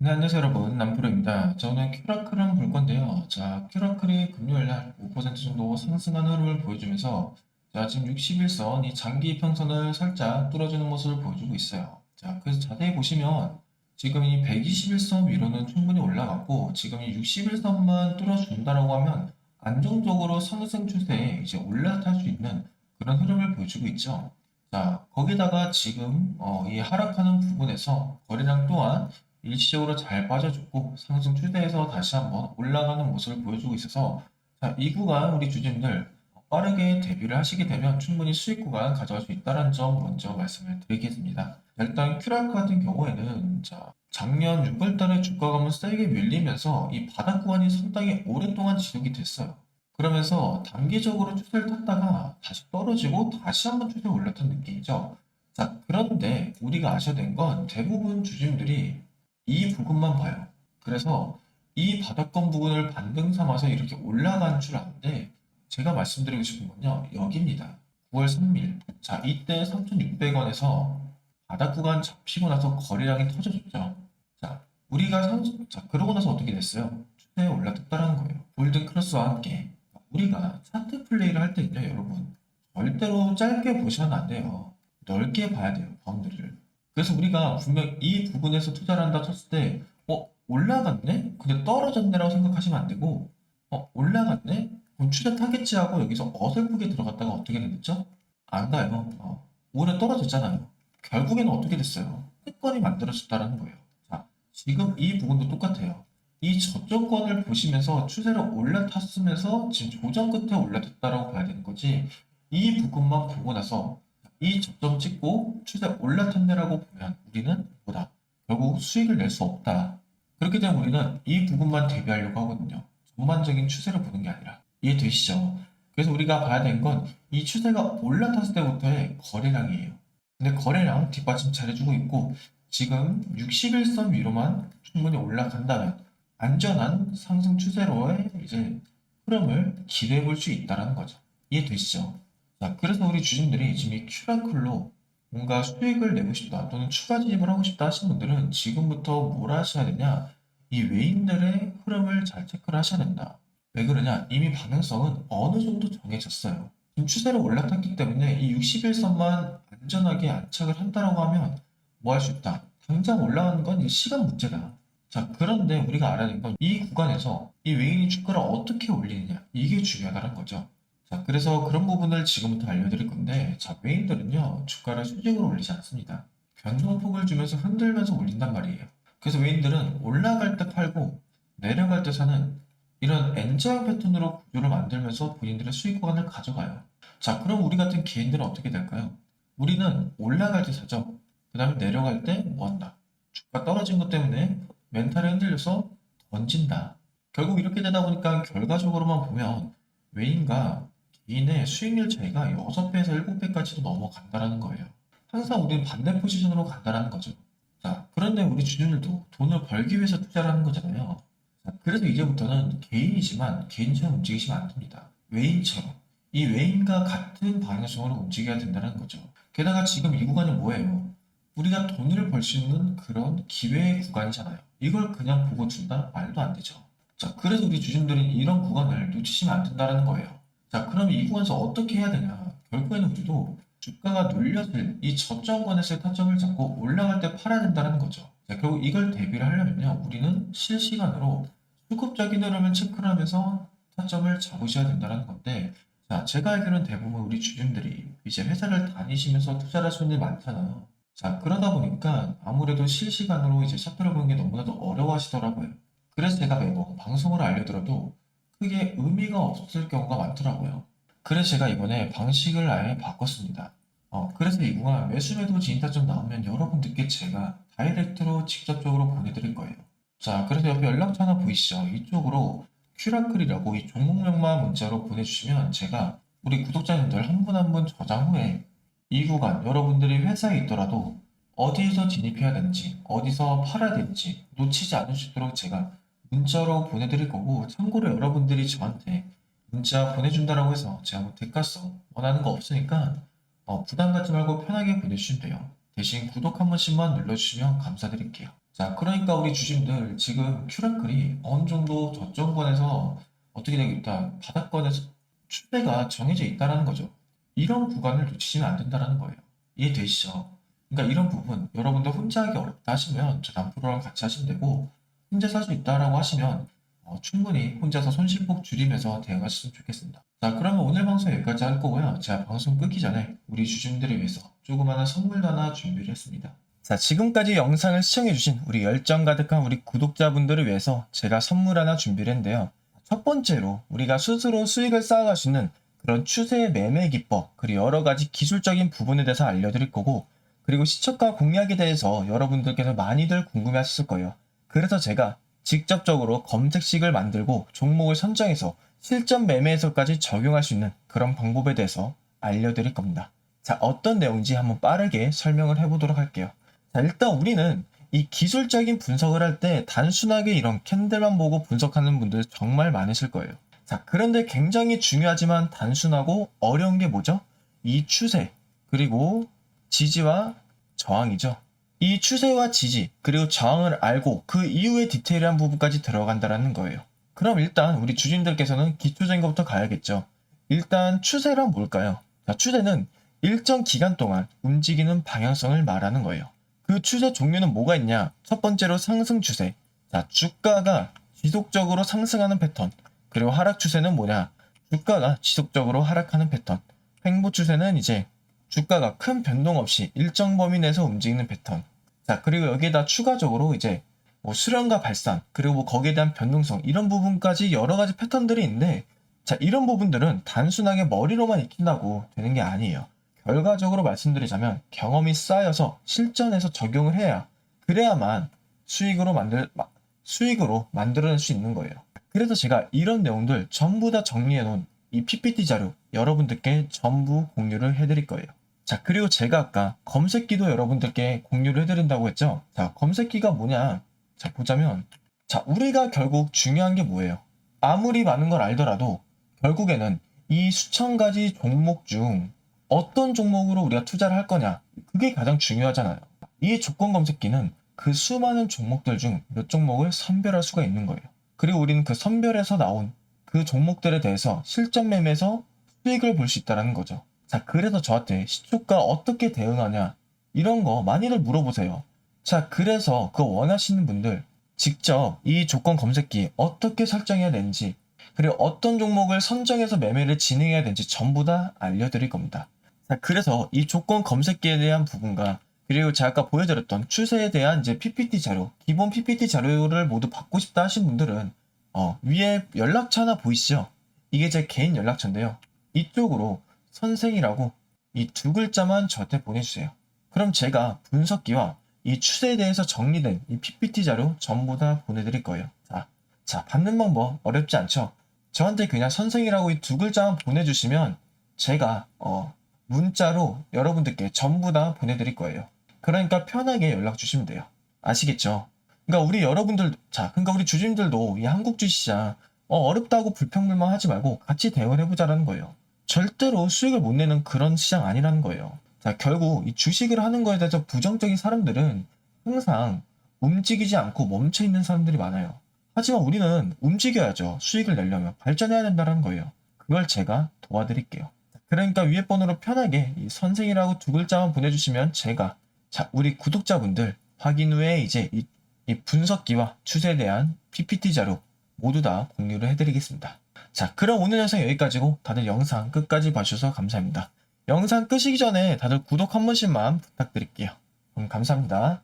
네, 안녕하세요, 여러분. 남프로입니다. 저는 큐라클을 볼 건데요. 자, 큐라클이 금요일 날 5% 정도 상승하는 흐름을 보여주면서 자, 지금 61선, 이 장기 이평선을 살짝 뚫어주는 모습을 보여주고 있어요. 자, 그래서 자세히 보시면 지금 이 121선 위로는 충분히 올라갔고 지금 이 61선만 뚫어준다라고 하면 안정적으로 상승 추세에 이제 올라탈 수 있는 그런 흐름을 보여주고 있죠. 자, 거기다가 지금 어, 이 하락하는 부분에서 거래량 또한 일시적으로 잘 빠져줬고 상승 추세에서 다시 한번 올라가는 모습을 보여주고 있어서 자, 이 구간 우리 주주님들 빠르게 대비를 하시게 되면 충분히 수익 구간 가져갈 수 있다는 점 먼저 말씀을 드리겠습니다. 일단 큐라크 같은 경우에는 자, 작년 6월달에 주가가 한번 세게 밀리면서 이 바닥 구간이 상당히 오랫동안 지속이 됐어요. 그러면서 단기적으로 추세를 탔다가 다시 떨어지고 다시 한번 추세 올라탄 느낌이죠. 자, 그런데 우리가 아셔야 되는 건 대부분 주주님들이 이 부분만 봐요. 그래서 이 바닥권 부분을 반등 삼아서 이렇게 올라간 줄 아는데 제가 말씀드리고 싶은 건요. 여기입니다. 9월 3일. 자, 이때 3,600원에서 바닥 구간 잡히고 나서 거래량이 터져줬죠. 자, 우리가 상, 자, 그러고 나서 어떻게 됐어요? 추세에 올라탔다는 거예요. 골든 크로스와 함께. 우리가 차트 플레이를 할 때는요, 여러분. 절대로 짧게 보시면 안 돼요. 넓게 봐야 돼요, 바운드리를. 그래서 우리가 분명 이 부분에서 투자를 한다 쳤을 때, 어, 올라갔네? 근데 떨어졌네라고 생각하시면 안 되고, 어, 올라갔네? 그럼 추세 타겠지 하고 여기서 어설프게 들어갔다가 어떻게 됐죠? 안 가요. 어, 오히려 떨어졌잖아요. 결국에는 어떻게 됐어요? 끝권이 만들어졌다는 거예요. 자, 지금 이 부분도 똑같아요. 이 저점권을 보시면서 추세를 올라탔으면서 지금 조정 끝에 올라탔다라고 봐야 되는 거지, 이 부분만 보고 나서 이 저점 찍고 추세 올라탔네라고 보면 우리는 뭐다? 결국 수익을 낼 수 없다. 그렇기 때문에 우리는 이 부분만 대비하려고 하거든요. 전반적인 추세를 보는 게 아니라. 이해되시죠? 그래서 우리가 봐야 되는 건 이 추세가 올라탔을 때부터의 거래량이에요. 근데 거래량 뒷받침 잘해주고 있고 지금 61선 위로만 충분히 올라간다면 안전한 상승 추세로의 이제 흐름을 기대해 볼 수 있다는 거죠. 이해되시죠? 자, 그래서 우리 주주님들이 지금 이 큐라클로 뭔가 수익을 내고 싶다 또는 추가 진입을 하고 싶다 하시는 분들은 지금부터 뭘 하셔야 되냐? 이 외인들의 흐름을 잘 체크를 하셔야 된다. 왜 그러냐? 이미 반응성은 어느 정도 정해졌어요. 지금 추세로 올라탔기 때문에 이 61선만 안전하게 안착을 한다라고 하면 뭐 할 수 있다? 당장 올라가는 건 시간 문제다. 자, 그런데 우리가 알아야 되는 건 이 구간에서 이 외인이 주가를 어떻게 올리느냐 이게 중요하다는 거죠. 자, 그래서 그런 부분을 지금부터 알려드릴 건데, 자, 외인들은요, 주가를 수직으로 올리지 않습니다. 변동폭을 주면서 흔들면서 올린단 말이에요. 그래서 외인들은 올라갈 때 팔고, 내려갈 때 사는 이런 N자형 패턴으로 구조를 만들면서 본인들의 수익 구간을 가져가요. 자, 그럼 우리 같은 개인들은 어떻게 될까요? 우리는 올라갈 때 사죠. 그 다음에 내려갈 때뭐 한다? 주가 떨어진 것 때문에 멘탈이 흔들려서 던진다. 결국 이렇게 되다 보니까 결과적으로만 보면 외인과 개인의 수익률 차이가 6배에서 7배까지도 넘어간다라는 거예요. 항상 우리는 반대 포지션으로 간다라는 거죠. 자, 그런데 우리 주주들도 돈을 벌기 위해서 투자를 하는 거잖아요. 자, 그래서 이제부터는 개인이지만 개인처럼 움직이시면 안 됩니다. 외인처럼. 이 외인과 같은 방향성으로 움직여야 된다는 거죠. 게다가 지금 이 구간이 뭐예요? 우리가 돈을 벌 수 있는 그런 기회의 구간이잖아요. 이걸 그냥 보고 준다? 말도 안 되죠. 자, 그래서 우리 주주들은 이런 구간을 놓치시면 안 된다는 거예요. 자, 그럼 이 구간에서 어떻게 해야 되냐? 결국에는 우리도 주가가 눌렸을 이 저점권에서의 타점을 잡고 올라갈 때 팔아야 된다는 거죠. 자, 결국 이걸 대비를 하려면요, 우리는 실시간으로 수급적인 흐름을 체크를 하면서 타점을 잡으셔야 된다는 건데, 자, 제가 알기로는 대부분 우리 주주들이 이제 회사를 다니시면서 투자를 하시는 분들이 많잖아요. 자, 그러다 보니까 아무래도 실시간으로 이제 차트를 보는 게 너무나도 어려워하시더라고요. 그래서 제가 매번 방송을 알려드려도 크게 의미가 없을 경우가 많더라고요. 그래서 제가 이번에 방식을 아예 바꿨습니다. 어, 그래서 이 구간 매수매도 진입타점 나오면 여러분들께 제가 다이렉트로 직접적으로 보내드릴 거예요. 자, 그래서 옆에 연락처 하나 보이시죠? 이쪽으로 큐라클이라고 이 종목명만 문자로 보내주시면 제가 우리 구독자님들 한 분 한 분 저장 후에 이 구간 여러분들이 회사에 있더라도 어디에서 진입해야 되는지, 어디서 팔아야 되는지 놓치지 않을 수 있도록 제가 문자로 보내드릴 거고 참고로 여러분들이 저한테 문자 보내준다라고 해서 제가 뭐 대가성 원하는 거 없으니까 어, 부담 갖지 말고 편하게 보내주시면 돼요. 대신 구독 한 번씩만 눌러주시면 감사드릴게요. 자, 그러니까 우리 주심들 지금 큐라클이 어느 정도 저점권에서 어떻게 되고 있다. 바닥권에서 추세가 정해져 있다라는 거죠. 이런 구간을 놓치시면 안 된다라는 거예요. 이해되시죠? 그러니까 이런 부분 여러분들 혼자 하기 어렵다 하시면 저 남프로랑 같이 하시면 되고 혼자서 할 수 있다라고 하시면 어, 충분히 혼자서 손실폭 줄이면서 대응하셨으면 좋겠습니다. 자, 그러면 오늘 방송 여기까지 할 거고요. 제가 방송 끊기 전에 우리 주주님들을 위해서 조그마한 선물 하나 준비를 했습니다. 자, 지금까지 영상을 시청해주신 우리 열정 가득한 우리 구독자분들을 위해서 제가 선물 하나 준비를 했는데요. 첫 번째로 우리가 스스로 수익을 쌓아갈 수 있는 그런 추세의 매매 기법, 그리고 여러 가지 기술적인 부분에 대해서 알려드릴 거고, 그리고 시초가 공략에 대해서 여러분들께서 많이들 궁금해 하셨을 거예요. 그래서 제가 직접적으로 검색식을 만들고 종목을 선정해서 실전 매매에서까지 적용할 수 있는 그런 방법에 대해서 알려드릴 겁니다. 자, 어떤 내용인지 한번 빠르게 설명을 해보도록 할게요. 자, 일단 우리는 이 기술적인 분석을 할 때 단순하게 이런 캔들만 보고 분석하는 분들 정말 많으실 거예요. 자, 그런데 굉장히 중요하지만 단순하고 어려운 게 뭐죠? 이 추세, 그리고 지지와 저항이죠. 이 추세와 지지, 그리고 저항을 알고 그 이후의 디테일한 부분까지 들어간다라는 거예요. 그럼 일단 우리 주진들께서는 기초적인 것부터 가야겠죠. 일단 추세란 뭘까요? 자, 추세는 일정 기간 동안 움직이는 방향성을 말하는 거예요. 그 추세 종류는 뭐가 있냐? 첫 번째로 상승 추세. 자, 주가가 지속적으로 상승하는 패턴. 그리고 하락 추세는 뭐냐? 주가가 지속적으로 하락하는 패턴. 횡보 추세는 이제 주가가 큰 변동 없이 일정 범위 내에서 움직이는 패턴. 자, 그리고 여기에다 추가적으로 이제 뭐 수렴과 발산, 그리고 뭐 거기에 대한 변동성, 이런 부분까지 여러 가지 패턴들이 있는데, 자, 이런 부분들은 단순하게 머리로만 익힌다고 되는 게 아니에요. 결과적으로 말씀드리자면 경험이 쌓여서 실전에서 적용을 해야 그래야만 수익으로 만들 마- 수익으로 만들어낼 수 있는 거예요. 그래서 제가 이런 내용들 전부 다 정리해 놓은 이 PPT 자료 여러분들께 전부 공유를 해드릴 거예요. 자 그리고 제가 아까 검색기도 여러분들께 공유를 해드린다고 했죠. 자 검색기가 뭐냐? 자 보자면 자 우리가 결국 중요한 게 뭐예요? 아무리 많은 걸 알더라도 결국에는 이 수천 가지 종목 중 어떤 종목으로 우리가 투자를 할 거냐 그게 가장 중요하잖아요. 이 조건 검색기는 그 수많은 종목들 중 몇 종목을 선별할 수가 있는 거예요. 그리고 우리는 그 선별에서 나온 그 종목들에 대해서 실전 매매에서 수익을 볼 수 있다는 거죠. 자, 그래서 저한테 시초가 어떻게 대응하냐 이런 거 많이들 물어보세요. 자, 그래서 그 원하시는 분들 직접 이 조건 검색기 어떻게 설정해야 되는지 그리고 어떤 종목을 선정해서 매매를 진행해야 되는지 전부 다 알려드릴 겁니다. 자, 그래서 이 조건 검색기에 대한 부분과 그리고 제가 아까 보여드렸던 추세에 대한 이제 PPT 자료, 기본 PPT 자료를 모두 받고 싶다 하신 분들은 어, 위에 연락처 하나 보이시죠? 이게 제 개인 연락처인데요. 이쪽으로 선생이라고 이 두 글자만 저한테 보내주세요. 그럼 제가 분석기와 이 추세에 대해서 정리된 이 PPT 자료 전부 다 보내드릴 거예요. 자, 자 받는 방법 어렵지 않죠? 저한테 그냥 선생이라고 이 두 글자만 보내주시면 제가 어, 문자로 여러분들께 전부 다 보내드릴 거예요. 그러니까 편하게 연락 주시면 돼요. 아시겠죠? 그러니까 우리 여러분들, 자, 그러니까 우리 주주님들도 이 한국 주시장 어, 어렵다고 불평불만 하지 말고 같이 대응을 해보자라는 거예요. 절대로 수익을 못 내는 그런 시장 아니라는 거예요. 자, 결국 이 주식을 하는 거에 대해서 부정적인 사람들은 항상 움직이지 않고 멈춰 있는 사람들이 많아요. 하지만 우리는 움직여야죠. 수익을 내려면 발전해야 된다는 거예요. 그걸 제가 도와드릴게요. 그러니까 위에 번호로 편하게 이 선생이라고 두 글자만 보내주시면 제가 자 우리 구독자분들 확인 후에 이제 이, 이 분석기와 추세에 대한 PPT 자료 모두 다 공유를 해드리겠습니다. 자 그럼 오늘 영상 여기까지고 다들 영상 끝까지 봐주셔서 감사합니다. 영상 끄시기 전에 다들 구독 한 번씩만 부탁드릴게요. 그럼 감사합니다.